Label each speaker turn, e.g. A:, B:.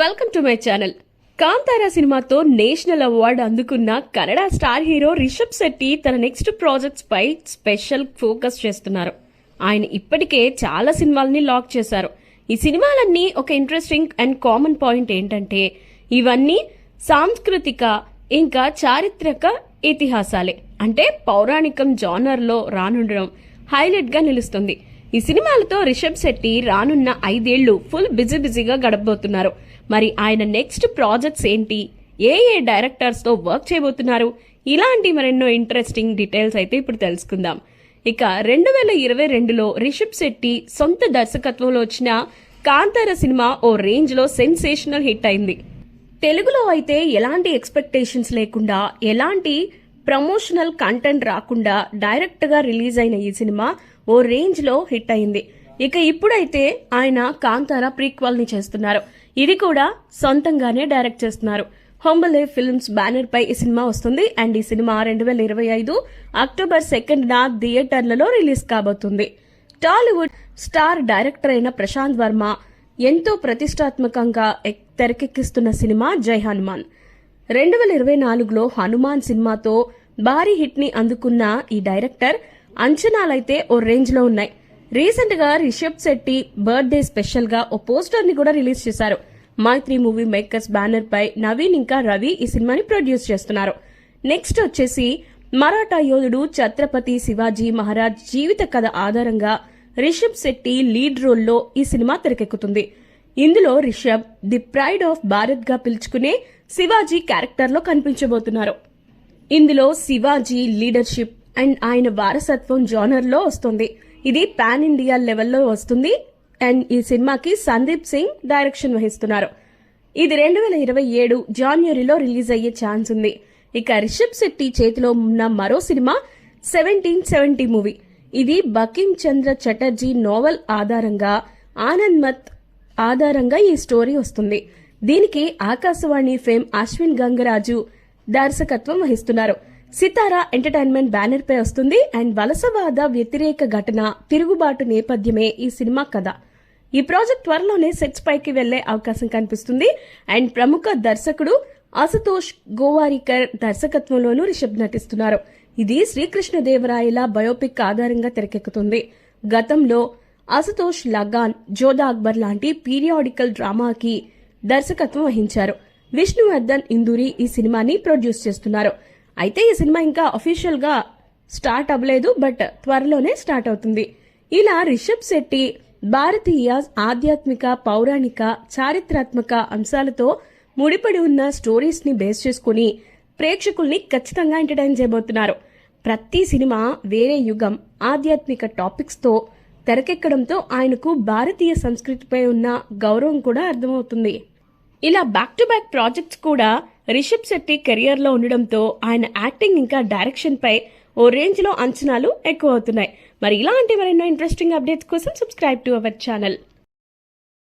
A: Welcome to my channel. Kantara సినిమాతో national award అందుకున్న Kannada star hero Rishab Shetty తన నెక్స్ట్ ప్రాజెక్ట్స్ పై స్పెషల్ ఫోకస్ చేస్తున్నారు. ఆయన ఇప్పటికే చాలా సినిమాలని లాక్ చేశారు. ఈ సినిమాలన్నీ ఒక ఇంట్రెస్టింగ్ అండ్ కామన్ పాయింట్ ఏంటంటే ఇవన్నీ సాంస్కృతిక ఇంకా చారిత్రక ఇతిహాసాలే. అంటే పౌరాణికం జానర్లో రానుండడం హైలైట్గా నిలుస్తుంది. ఈ సినిమాలతో రిషబ్ శెట్టి రానున్న ఐదేళ్ళు ఫుల్ బిజీ బిజీగా గడపబోతున్నారు. మరి ఆయన నెక్స్ట్ ప్రాజెక్ట్స్ ఏంటి? ఏ ఏ డైరెక్టర్స్తో వర్క్ చేయబోతున్నారు? ఇలాంటి మరెన్నో ఇంట్రెస్టింగ్ డీటెయిల్స్ అయితే ఇప్పుడు తెలుసుకుందాం. ఇక రెండు వేల ఇరవై రెండులో రిషబ్ శెట్టి సొంత దర్శకత్వంలో వచ్చిన కాంతార సినిమా ఓ రేంజ్లో సెన్సేషనల్ హిట్ అయింది. తెలుగులో అయితే ఎలాంటి ఎక్స్పెక్టేషన్స్ లేకుండా ఎలాంటి ప్రమోషనల్ కంటెంట్ రాకుండా డైరెక్ట్గా రిలీజ్ అయిన ఈ సినిమా ఓ రేంజ్లో హిట్ అయింది. ఇక ఇప్పుడైతే ఆయన కాంతార ప్రీక్వల్ని చేస్తున్నారు. ఇది కూడా సొంతంగానే డైరెక్ట్ చేస్తున్నారు. హొంబలే ఫిల్మ్స్ బ్యానర్ పై ఈ సినిమా వస్తుంది. అండ్ ఈ సినిమా రెండు వేల ఇరవై ఐదు అక్టోబర్ సెకండ్ నా థియేటర్లలో రిలీజ్ కాబోతుంది. టాలీవుడ్ స్టార్ డైరెక్టర్ అయిన ప్రశాంత్ వర్మ ఎంతో ప్రతిష్టాత్మకంగా తెరకెక్కిస్తున్న సినిమా జై హనుమాన్. రెండు వేల ఇరవై నాలుగులో హనుమాన్ సినిమాతో భారీ హిట్ని అందుకున్న ఈ డైరెక్టర్ అంచనాలైతే ఓ రేంజ్లో ఉన్నాయి. రీసెంట్గా రిషబ్ శెట్టి బర్త్డే స్పెషల్గా ఓ పోస్టర్ని కూడా రిలీజ్ చేశారు. మైత్రి మూవీ మేకర్స్ బ్యానర్ పై నవీన్ ఇంకా రవి ఈ సినిమాని ప్రొడ్యూస్ చేస్తున్నారు. నెక్స్ట్ వచ్చేసి మరాఠా యోధుడు ఛత్రపతి శివాజీ మహారాజ్ జీవిత కథ ఆధారంగా రిషబ్ శెట్టి లీడ్ రోల్లో ఈ సినిమా తెరకెక్కుతుంది. ఇందులో రిషబ్ ది ప్రైడ్ ఆఫ్ భారత్గా పిలుచుకునే శివాజీ క్యారెక్టర్లో కనిపించబోతున్నారు. ఇందులో శివాజీ లీడర్షిప్ అండ్ ఆయన వారసత్వం జోనర్లో వస్తుంది. ఇది పాన్ ఇండియా లెవెల్లో వస్తుంది. అండ్ ఈ సినిమాకి సందీప్ సింగ్ డైరెక్షన్ వహిస్తున్నారు. ఇది రెండు వేల ఇరవై ఏడు జాన్వరిలో రిలీజ్ అయ్యే ఛాన్స్ ఉంది. ఇక రిషబ్ శెట్టి చేతిలో ఉన్న మరో సినిమా సెవెంటీన్ సెవెంటీ మూవీ ఇది బకిం చంద్ర చటర్జీ నోవెల్ ఆధారంగా ఆనంద్ మత్ ఆధారంగా ఈ స్టోరీ వస్తుంది. దీనికి ఆకాశవాణి ఫేమ్ అశ్విన్ గంగరాజు దర్శకత్వం వహిస్తున్నారు. సితారా ఎంటర్టైన్మెంట్ బ్యానర్ పై వస్తుంది అండ్ వలసవాద వ్యతిరేక ఘటన తిరుగుబాటు నేపథ్యమే ఈ సినిమా కథ. ఈ ప్రాజెక్ట్ త్వరలోనే సెట్స్ పైకి వెళ్ళే అవకాశం కనిపిస్తుంది అండ్ ప్రముఖ దర్శకుడు అసతోష్ గోవారికర్ దర్శకత్వంలోనూ రిషబ్ నటిస్తున్నారు. ఇది శ్రీకృష్ణదేవరాయల బయోపిక్ ఆధారంగా తెరకెక్కుతుంది. గతంలో అసతోష్ లగాన్ జోధా అక్బర్ లాంటి పీరియాడికల్ డ్రామాకి దర్శకత్వం వహించారు. విష్ణువర్ధన్ ఇందూరి ఈ సినిమాని ప్రొడ్యూస్ చేస్తున్నారు. అయితే ఈ సినిమా ఇంకా అఫీషియల్గా స్టార్ట్ అవ్వలేదు బట్ త్వరలోనే స్టార్ట్ అవుతుంది. ఇలా రిషబ్ శెట్టి భారతీయ ఆధ్యాత్మిక పౌరాణిక చారిత్రాత్మక అంశాలతో ముడిపడి ఉన్న స్టోరీస్ని బేస్ చేసుకుని ప్రేక్షకుల్ని ఖచ్చితంగా ఎంటర్టైన్ చేయబోతున్నారు. ప్రతి సినిమా వేరే యుగం ఆధ్యాత్మిక టాపిక్స్తో తెరకెక్కడంతో ఆయనకు భారతీయ సంస్కృతిపై ఉన్న గౌరవం కూడా అర్థమవుతుంది. ఇలా బ్యాక్ టు బ్యాక్ ప్రాజెక్ట్స్ కూడా రిషబ్ శెట్టి కెరియర్లో ఉండడంతో ఆయన యాక్టింగ్ ఇంకా డైరెక్షన్పై ఓ రేంజ్లో అంచనాలు ఎక్కువ అవుతున్నాయి మరి ఇలాంటి మరెన్నో ఇంట్రెస్టింగ్ అప్డేట్స్ కోసం సబ్స్క్రైబ్ టు అవర్ ఛానల్.